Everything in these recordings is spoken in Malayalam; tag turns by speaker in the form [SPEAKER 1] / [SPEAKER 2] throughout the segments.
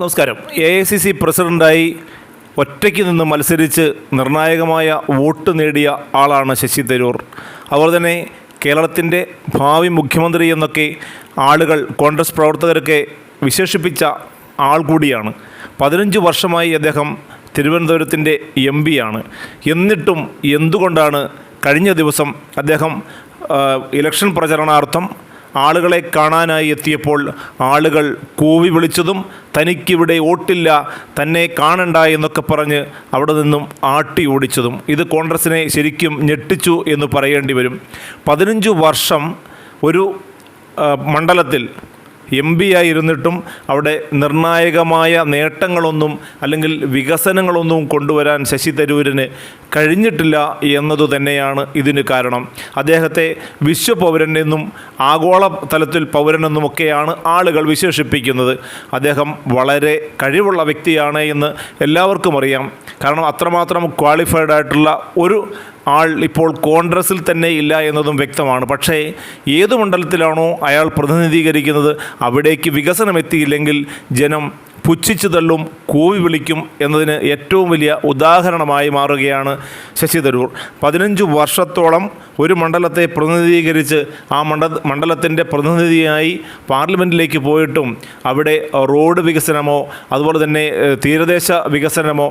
[SPEAKER 1] നമസ്കാരം. എ ഐ സി സി പ്രസിഡന്റായി ഒറ്റയ്ക്ക് നിന്ന് മത്സരിച്ച് നിർണായകമായ വോട്ട് നേടിയ ആളാണ് ശശി തരൂർ. അതുപോലെ തന്നെ കേരളത്തിന്റെ ഭാവി മുഖ്യമന്ത്രി എന്നൊക്കെ ആളുകൾ കോൺഗ്രസ് പ്രവർത്തകരൊക്കെ വിശേഷിപ്പിച്ച ആൾ കൂടിയാണ്. പതിനഞ്ച് വർഷമായി അദ്ദേഹം തിരുവനന്തപുരത്തിന്റെ എം ആണ്. എന്നിട്ടും എന്തുകൊണ്ടാണ് കഴിഞ്ഞ ദിവസം അദ്ദേഹം ഇലക്ഷൻ പ്രചരണാർത്ഥം ആളുകളെ കാണാനായി എത്തിയപ്പോൾ ആളുകൾ കൂവി വിളിച്ചതും തനിക്കിവിടെ ഓട്ടില്ല തന്നെ കാണണ്ട എന്നൊക്കെ പറഞ്ഞ് അവിടെ നിന്നും ആട്ടി ഓടിച്ചതും. ഇത് കോൺഗ്രസിനെ ശരിക്കും ഞെട്ടിച്ചു എന്ന് പറയേണ്ടി വരും. പതിനഞ്ച് വർഷം ഒരു മണ്ഡലത്തിൽ എം പി ആയിരുന്നിട്ടും അവിടെ നിർണായകമായ നേട്ടങ്ങളൊന്നും അല്ലെങ്കിൽ വികസനങ്ങളൊന്നും കൊണ്ടുവരാൻ ശശി തരൂരിന് കഴിഞ്ഞിട്ടില്ല എന്നതു തന്നെയാണ് ഇതിന് കാരണം. അദ്ദേഹത്തെ വിശ്വപൗരൻ എന്നും ആഗോള തലത്തിൽ പൗരനെന്നുമൊക്കെയാണ് ആളുകൾ വിശേഷിപ്പിക്കുന്നത്. അദ്ദേഹം വളരെ കഴിവുള്ള വ്യക്തിയാണ് എന്ന് എല്ലാവർക്കും അറിയാം. കാരണം അത്രമാത്രം ക്വാളിഫൈഡ് ആയിട്ടുള്ള ഒരു ആൾ ഇപ്പോൾ കോൺഗ്രസിൽ തന്നെ ഇല്ല എന്നതും വ്യക്തമാണ്. പക്ഷേ ഏത് മണ്ഡലത്തിലാണോ അയാൾ പ്രതിനിധീകരിക്കുന്നത് അവിടേക്ക് വികസനം എത്തിയില്ലെങ്കിൽ ജനം പുച്ഛിച്ചു തള്ളും കൂവി വിളിക്കും എന്നതിന് ഏറ്റവും വലിയ ഉദാഹരണമായി മാറുകയാണ് ശശി തരൂർ. പതിനഞ്ച് വർഷത്തോളം ഒരു മണ്ഡലത്തെ പ്രതിനിധീകരിച്ച് ആ മണ്ഡ മണ്ഡലത്തിന്റെ പ്രതിനിധിയായി പാർലമെന്റിലേക്ക് പോയിട്ടും അവിടെ റോഡ് വികസനമോ അതുപോലെ തന്നെ തീരദേശ വികസനമോ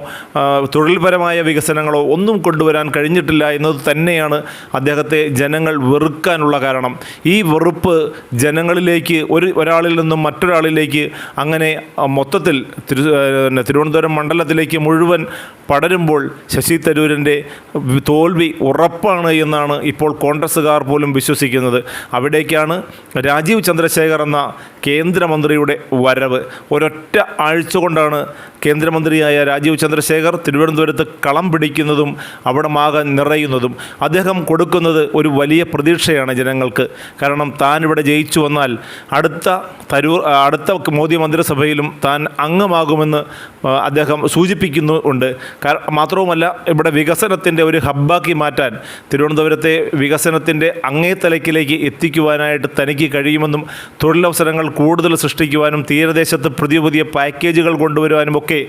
[SPEAKER 1] തൊഴിൽപരമായ വികസനങ്ങളോ ഒന്നും കൊണ്ടുവരാൻ കഴിഞ്ഞിട്ടില്ല എന്നത് തന്നെയാണ് അദ്ദേഹത്തെ ജനങ്ങൾ വെറുക്കാനുള്ള കാരണം. ഈ വെറുപ്പ് ജനങ്ങളിലേക്ക് ഒരു ഒരാളിൽ നിന്നും മറ്റൊരാളിലേക്ക് അങ്ങനെ ആ, മൊത്തത്തിൽ തിരു പിന്നെ തിരുവനന്തപുരം മണ്ഡലത്തിലേക്ക് മുഴുവൻ പടരുമ്പോൾ ശശി തരൂരിന്റെ തോൽവി ഉറപ്പാണ് എന്നാണ് ഇപ്പോൾ കോൺഗ്രസ്സുകാർ പോലും വിശ്വസിക്കുന്നത്. അവിടേക്കാണ് രാജീവ് ചന്ദ്രശേഖർ എന്ന കേന്ദ്രമന്ത്രിയുടെ വരവ്. ഒരൊറ്റ ആഴ്ച കൊണ്ടാണ് കേന്ദ്രമന്ത്രിയായ രാജീവ് ചന്ദ്രശേഖർ തിരുവനന്തപുരത്ത് കളം പിടിക്കുന്നതും അവിടെ മാകാൻ നിറയുന്നതും. അദ്ദേഹം കൊടുക്കുന്നത് ഒരു വലിയ പ്രതീക്ഷയാണ് ജനങ്ങൾക്ക്. കാരണം താൻ ഇവിടെ ജയിച്ചു വന്നാൽ അടുത്ത തരൂർ അടുത്ത മോദി മന്ത്രിസഭയിലും താൻ അംഗമാകുമെന്ന് അദ്ദേഹം സൂചിപ്പിക്കുന്നു ഉണ്ട്. മാത്രവുമല്ല ഇവിടെ വികസനത്തിന്റെ ഒരു ഹബ്ബാക്കി മാറ്റാൻ തിരുവനന്തപുരത്തെ വികസനത്തിന്റെ അങ്ങേത്തലക്കിലേക്ക് എത്തിക്കുവാനായിട്ട് തനിക്ക് കഴിയുമെന്നും തൊഴിലവസരങ്ങൾ കൂടുതൽ സൃഷ്ടിക്കുവാനും തീരദേശത്ത് പുതിയ പുതിയ പാക്കേജുകൾ കൊണ്ടുവരുവാനും ഒക്കെ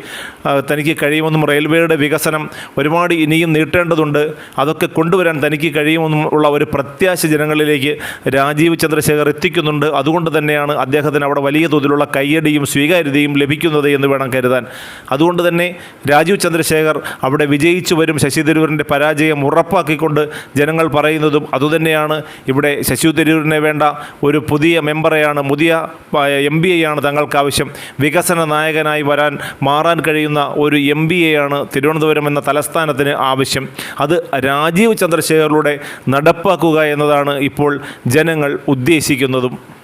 [SPEAKER 1] തനിക്ക് കഴിയുമെന്നും റെയിൽവേയുടെ വികസനം ഒരുപാട് ഇനിയും നീട്ടേണ്ടതുണ്ട്. അതൊക്കെ കൊണ്ടുവരാൻ തനിക്ക് കഴിയുമെന്നും ഉള്ള ഒരു പ്രത്യാശ ജനങ്ങളിലേക്ക് രാജീവ് ചന്ദ്രശേഖർ എത്തിക്കുന്നുണ്ട്. അതുകൊണ്ട് തന്നെയാണ് അദ്ദേഹത്തിന് അവിടെ വലിയ തോതിലുള്ള കയ്യടിയും സ്വീകാര്യതയും ലഭിക്കുന്നത് എന്ന് വേണം കരുതാൻ. അതുകൊണ്ട് തന്നെ രാജീവ് ചന്ദ്രശേഖർ അവിടെ വിജയിച്ചു വരും ശശി തരൂരിന്റെ പരാജയം ഉറപ്പാക്കിക്കൊണ്ട് ജനങ്ങൾ പറയുന്നതും അതുതന്നെയാണ്. ഇവിടെ ശശി തരൂരിനെ വേണ്ട ഒരു പുതിയ മെമ്പറെയാണ് പുതിയ എം ബി എയാണ് തങ്ങൾക്കാവശ്യം. വികസന നായകനായി വരാൻ മാറാൻ കഴിയുന്ന ഒരു എം ബി എയാണ് തിരുവനന്തപുരം എന്ന തലസ്ഥാനത്തിന് ആവശ്യം. അത് രാജീവ് ചന്ദ്രശേഖറിലൂടെ നടപ്പാക്കുക എന്നതാണ് ഇപ്പോൾ ജനങ്ങൾ ഉദ്ദേശിക്കുന്നതും.